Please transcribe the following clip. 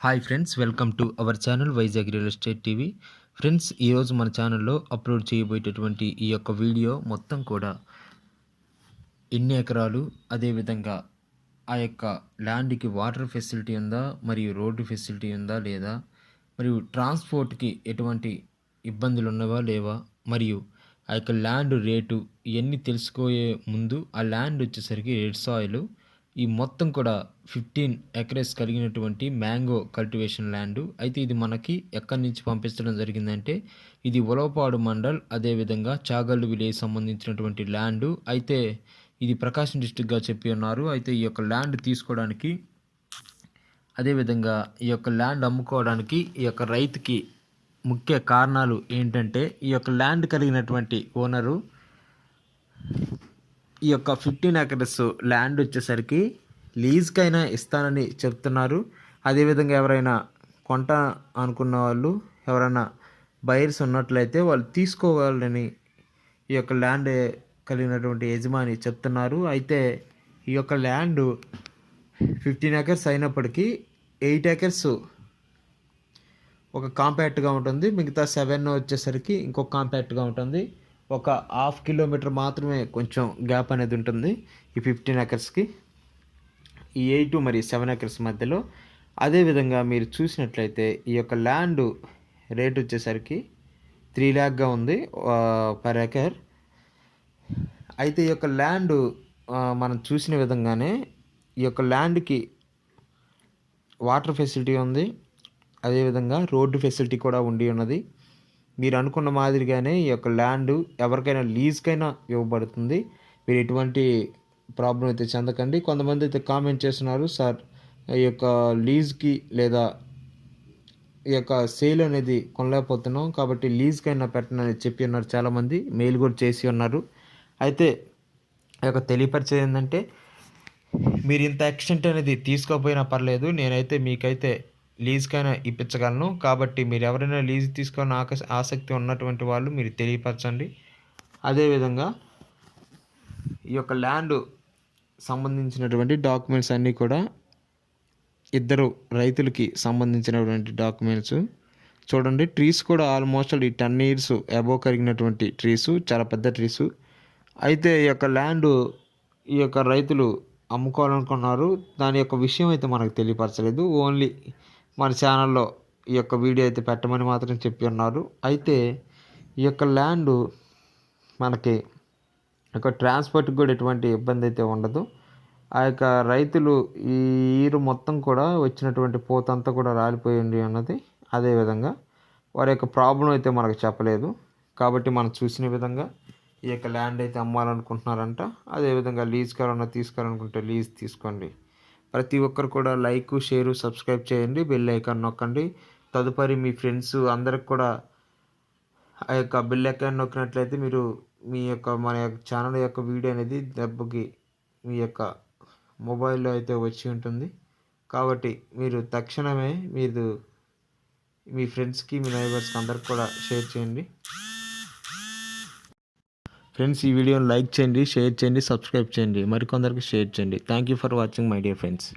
Hi friends welcome to our channel Vizag real estate TV friends ఈరోజు మన ఛానల్లో upload చేయబోయేటటువంటి ఈ యొక్క వీడియో మొత్తం కూడా ఎన్ని ఎకరాలు అదేవిధంగా ఆ యొక్క ల్యాండ్కి వాటర్ ఫెసిలిటీ ఉందా మరియు రోడ్డు ఫెసిలిటీ ఉందా లేదా మరియు ట్రాన్స్పోర్ట్కి ఎటువంటి ఇబ్బందులు ఉన్నవా లేవా మరియు ఆ యొక్క ల్యాండ్ రేటు ఇవన్నీ తెలుసుకోయే ముందు ఆ ల్యాండ్ వచ్చేసరికి రెడ్ సాయిల్ ఈ మొత్తం కూడా ఫిఫ్టీన్ ఎకరేస్ కలిగినటువంటి మ్యాంగో కల్టివేషన్ ల్యాండ్ అయితే ఇది మనకి ఎక్కడి నుంచి పంపించడం జరిగిందంటే ఇది ఉలవపాడు మండల్ అదేవిధంగా చాగల్లు విలేజ్ సంబంధించినటువంటి ల్యాండ్ అయితే ఇది ప్రకాశం డిస్టిక్గా చెప్పి ఉన్నారు. అయితే ఈ యొక్క ల్యాండ్ తీసుకోవడానికి అదేవిధంగా ఈ యొక్క ల్యాండ్ అమ్ముకోవడానికి ఈ యొక్క రైతుకి ముఖ్య కారణాలు ఏంటంటే ఈ యొక్క ల్యాండ్ కలిగినటువంటి ఓనరు ఈ యొక్క ఫిఫ్టీన్ ఎకర్స్ ల్యాండ్ వచ్చేసరికి లీజ్కైనా ఇస్తానని చెప్తున్నారు. అదేవిధంగా ఎవరైనా కొంట అనుకున్న వాళ్ళు ఎవరైనా బయర్స్ ఉన్నట్లయితే వాళ్ళు తీసుకోవాలని ఈ యొక్క ల్యాండ్ కలిగినటువంటి యజమాని చెప్తున్నారు. అయితే ఈ యొక్క ల్యాండ్ ఫిఫ్టీన్ ఎకర్స్ అయినప్పటికీ ఎయిట్ ఎకర్స్ ఒక కాంపాక్ట్గా ఉంటుంది. మిగతా సెవెన్ వచ్చేసరికి ఇంకొక కాంపాక్ట్గా ఉంటుంది. ఒక హాఫ్ కిలోమీటర్ మాత్రమే కొంచెం గ్యాప్ అనేది ఉంటుంది ఈ ఫిఫ్టీన్ ఎకర్స్కి. ఈ ఎయిట్ మరి సెవెన్ ఎకర్స్ మధ్యలో. అదేవిధంగా మీరు చూసినట్లయితే ఈ యొక్క ల్యాండ్ రేట్ వచ్చేసరికి త్రీ ల్యాక్గా ఉంది పర్ ఎకర్. అయితే ఈ యొక్క ల్యాండ్ మనం చూసిన విధంగానే ఈ యొక్క ల్యాండ్కి వాటర్ ఫెసిలిటీ ఉంది. అదేవిధంగా రోడ్డు ఫెసిలిటీ కూడా ఉండి ఉన్నది. మీరు అనుకున్న మాదిరిగానే ఈ యొక్క ల్యాండ్ ఎవరికైనా లీజ్కైనా ఇవ్వబడుతుంది. మీరు ఎటువంటి ప్రాబ్లం అయితే చెందకండి. కొంతమంది అయితే కామెంట్ చేస్తున్నారు సార్ ఈ యొక్క లీజ్కి లేదా ఈ యొక్క సేల్ అనేది కొనలేకపోతున్నాం కాబట్టి లీజ్కైనా పెట్టనని చెప్పి ఉన్నారు చాలామంది. మెయిల్ కూడా చేసి ఉన్నారు. అయితే ఈ యొక్క తెలియపరిచేది ఏంటంటే మీరు ఇంత ఎక్స్టెంట్ అనేది తీసుకోకపోయినా పర్లేదు నేనైతే మీకైతే లీజ్కైనా ఇప్పించగలను. కాబట్టి మీరు ఎవరైనా లీజ్ తీసుకొని ఆక ఆసక్తి ఉన్నటువంటి వాళ్ళు మీరు తెలియపరచండి. అదేవిధంగా ఈ యొక్క ల్యాండ్ సంబంధించినటువంటి డాక్యుమెంట్స్ అన్నీ కూడా ఇద్దరు రైతులకి సంబంధించినటువంటి డాక్యుమెంట్స్. చూడండి ట్రీస్ కూడా ఆల్మోస్ట్ ఈ టెన్ ఇయర్స్ అబోవ్ కరిగినటువంటి ట్రీస్ చాలా పెద్ద ట్రీస్. అయితే ఈ యొక్క ల్యాండ్ ఈ యొక్క రైతులు అమ్ముకోవాలనుకున్నారు దాని యొక్క విషయం అయితే మనకు తెలియపరచలేదు. ఓన్లీ మన ఛానల్లో ఈ యొక్క వీడియో అయితే పెట్టమని మాత్రం చెప్పి ఉన్నారు. అయితే ఈ యొక్క ల్యాండ్ మనకి ఒక ట్రాన్స్పోర్ట్కి కూడా ఎటువంటి ఇబ్బంది అయితే ఉండదు. ఆ యొక్క రైతులు ఈ ఈరు మొత్తం కూడా వచ్చినటువంటి పోతంతా కూడా రాలిపోయింది అన్నది అదేవిధంగా వారి యొక్క ప్రాబ్లం అయితే మనకు చెప్పలేదు. కాబట్టి మనం చూసిన విధంగా ఈ యొక్క ల్యాండ్ అయితే అమ్మాలనుకుంటున్నారంట. అదేవిధంగా లీజ్ కావాలన్నా తీసుకోవాలనుకుంటే లీజ్ తీసుకోండి. ప్రతి ఒక్కరు కూడా లైక్ షేరు సబ్స్క్రైబ్ చేయండి. బెల్ ఐకాన్ నొక్కండి. తదుపరి మీ ఫ్రెండ్స్ అందరికి కూడా ఆ యొక్క బెల్ ఐకాన్ నొక్కినట్లయితే మీరు మీ యొక్క మన యొక్క ఛానల్ యొక్క వీడియో అనేది దెబ్బకి మీ యొక్క మొబైల్లో అయితే వచ్చి ఉంటుంది. కాబట్టి మీరు తక్షణమే మీరు మీ ఫ్రెండ్స్కి మీ నైబర్స్కి అందరికి కూడా షేర్ చేయండి. ఫ్రెండ్స్ ఈ వీడియోని లైక్ చేయండి షేర్ చేయండి సబ్స్క్రైబ్ చేయండి. మరికొందరికి షేర్ చేయండి. Thank you for watching my dear friends